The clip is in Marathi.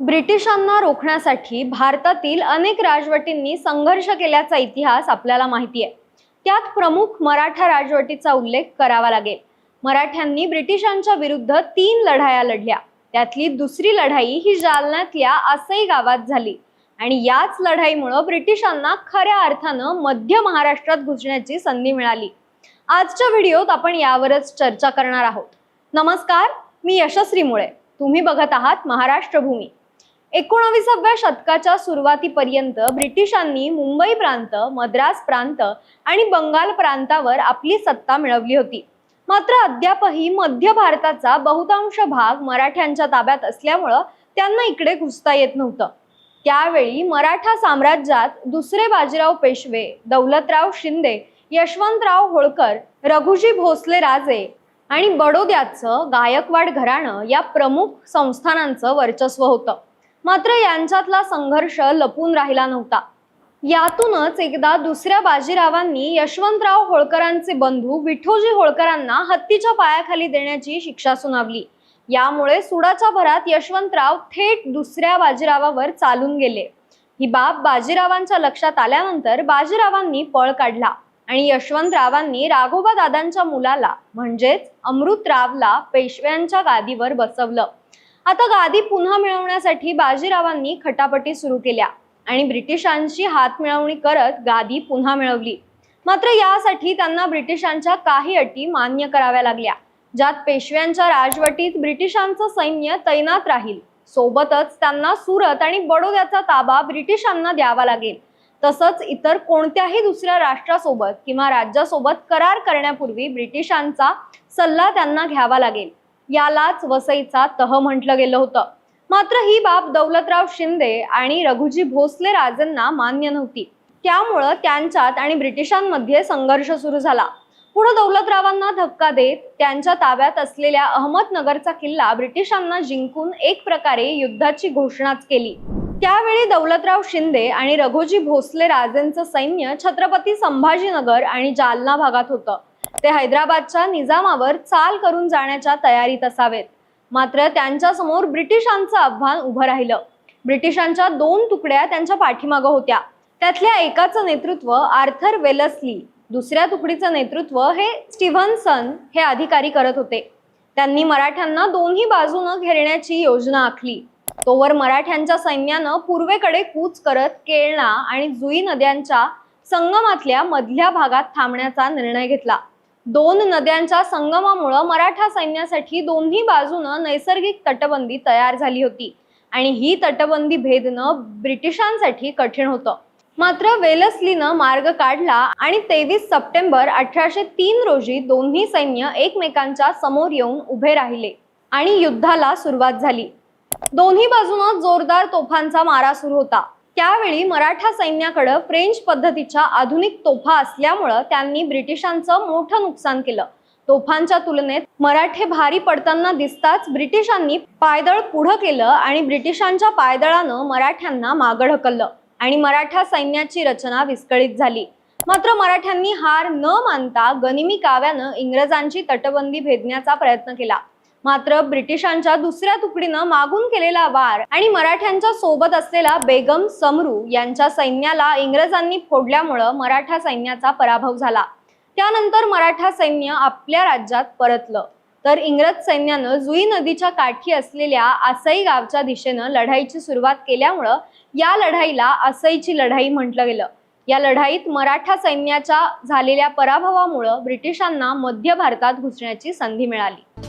ब्रिटिशांना रोखण्यासाठी भारतातील अनेक राजवटींनी संघर्ष केल्याचा इतिहास आपल्याला माहिती आहे त्यात प्रमुख मराठा राजवटीचा उल्लेख करावा लागेल. मराठ्यांनी ब्रिटिशांच्या विरुद्ध तीन लढाया लढल्या. त्यातली दुसरी लढाई ही जालन्यातल्या आसई गावात झाली. आणि याच लढाईमुळं ब्रिटिशांना खऱ्या अर्थानं मध्य महाराष्ट्रात घुसण्याची संधी मिळाली. आजच्या व्हिडिओत आपण यावरच चर्चा करणार आहोत. नमस्कार मी यशस्वी मुळे. तुम्ही बघत आहात महाराष्ट्र भूमी एकोणाविसाव्या शतकाच्या सुरुवातीपर्यंत ब्रिटिशांनी मुंबई प्रांत मद्रास प्रांत आणि बंगाल प्रांतावर आपली सत्ता मिळवली होती. मात्र अद्यापही मध्य भारताचा बहुतांश भाग मराठ्यांच्या ताब्यात असल्यामुळं त्यांना इकडे घुसता येत नव्हतं. त्यावेळी मराठा साम्राज्यात दुसरे बाजीराव पेशवे दौलतराव शिंदे यशवंतराव होळकर रघुजी भोसले राजे आणि बडोद्याचं गायकवाड घराणं या प्रमुख संस्थानांचं वर्चस्व होतं. मात्र यांच्यातला संघर्ष लपून राहिला नव्हता. यातूनच एकदा दुसऱ्या बाजीरावांनी यशवंतराव होळकरांचे बंधू विठोजी होळकरांना हत्तीच्या पायाखाली देण्याची शिक्षा सुनावली. यामुळे सुडाच्या भरात यशवंतराव थेट दुसऱ्या बाजीरावावर चालून गेले. ही बाब बाजीरावांच्या लक्षात आल्यानंतर बाजीरावांनी पळ काढला आणि यशवंतरावांनी राघोबा दादांच्या मुलाला म्हणजेच अमृतरावला पेशव्यांच्या गादीवर बसवलं. आता गादी पुन्हा मिळवण्यासाठी बाजीरावांनी खटापटी सुरू केल्या आणि ब्रिटिशांशी हात मिळवणी करत गादी पुन्हा मिळवली. मात्र यासाठी त्यांना ब्रिटिशांच्या काही अटी मान्य कराव्या लागल्या ज्यात पेशव्यांच्या राजवटीत ब्रिटिशांचं सैन्य तैनात राहील. सोबतच त्यांना सुरत आणि बडोद्याचा ताबा ब्रिटिशांना द्यावा लागेल. तसंच इतर कोणत्याही दुसऱ्या राष्ट्रासोबत किंवा राज्यासोबत करार करण्यापूर्वी ब्रिटिशांचा सल्ला त्यांना घ्यावा लागेल. यालाच वसईचा तह म्हटलं गेलं होतं. मात्र ही बाब दौलतराव शिंदे आणि रघुजी भोसले राजेंना मान्य नव्हती. त्यामुळं त्यांच्यात आणि ब्रिटिशांमध्ये संघर्ष सुरू झाला. पुढे दौलतरावांना धक्का देत त्यांच्या ताब्यात असलेल्या अहमदनगरचा किल्ला ब्रिटिशांना जिंकून एक प्रकारे युद्धाची घोषणाच केली. त्यावेळी दौलतराव शिंदे आणि रघोजी भोसले राजेंचं सैन्य छत्रपती संभाजीनगर आणि जालना भागात होतं. ते हैदराबादच्या निजामावर चाल करून जाण्याच्या तयारीत असावेत. मात्र त्यांच्यासमोर ब्रिटिशांचं आव्हान उभं राहिलं. ब्रिटिशांच्या दोन तुकड्या त्यांच्या पाठीमागं होत्या. त्यातल्या एकाचं नेतृत्व आर्थर वेलसली दुसऱ्या तुकडीचं नेतृत्व हे स्टीव्हनसन हे अधिकारी करत होते. त्यांनी मराठ्यांना दोन्ही बाजूनं घेरण्याची योजना आखली. तोवर मराठ्यांच्या सैन्यानं पूर्वेकडे कूच करत केळणा आणि जुई नद्यांच्या संगमातल्या मधल्या भागात थांबण्याचा निर्णय घेतला. दोन नद्यांच्या संगमामुळं मराठा सैन्यासाठी दोन्ही बाजूनं नैसर्गिक तटबंदी तयार झाली होती. आणि ही तटबंदी भेदणं ब्रिटिशांसाठी कठीण होतं. मात्र वेलस्लीनं मार्ग काढला आणि तेवीस सप्टेंबर अठराशे तीन रोजी दोन्ही सैन्य एकमेकांच्या समोर येऊन उभे राहिले आणि युद्धाला सुरुवात झाली. दोन्ही बाजूनं जोरदार तोफांचा मारा सुरू होता. त्यावेळी मराठा सैन्याकडे फ्रेंच पद्धतीच्या आधुनिक तोफा असल्यामुळं त्यांनी ब्रिटिशांचं मोठं नुकसान केलं. तोफांच्या तुलनेत मराठे भारी पडताना दिसताच ब्रिटिशांनी पायदळ पुढं केलं आणि ब्रिटिशांच्या पायदळानं मराठ्यांना मागं ढकललं आणि मराठा सैन्याची रचना विस्कळीत झाली. मात्र मराठ्यांनी हार न मानता गनिमी काव्यानं इंग्रजांची तटबंदी भेदण्याचा प्रयत्न केला. मात्र ब्रिटिशांच्या दुसऱ्या तुकडीनं मागून केलेला वार आणि मराठ्यांच्या सोबत असलेला बेगम समरू यांच्या सैन्याला इंग्रजांनी फोडल्यामुळं मराठा सैन्याचा पराभव झाला. त्यानंतर मराठा सैन्य आपल्या राज्यात परतलं. तर इंग्रज सैन्यानं जुई नदीच्या काठी असलेल्या आसई गावच्या दिशेनं लढाईची सुरुवात केल्यामुळं या लढाईला आसईची लढाई म्हटलं गेलं. या लढाईत मराठा सैन्याच्या झालेल्या पराभवामुळं ब्रिटिशांना मध्य भारतात घुसण्याची संधी मिळाली.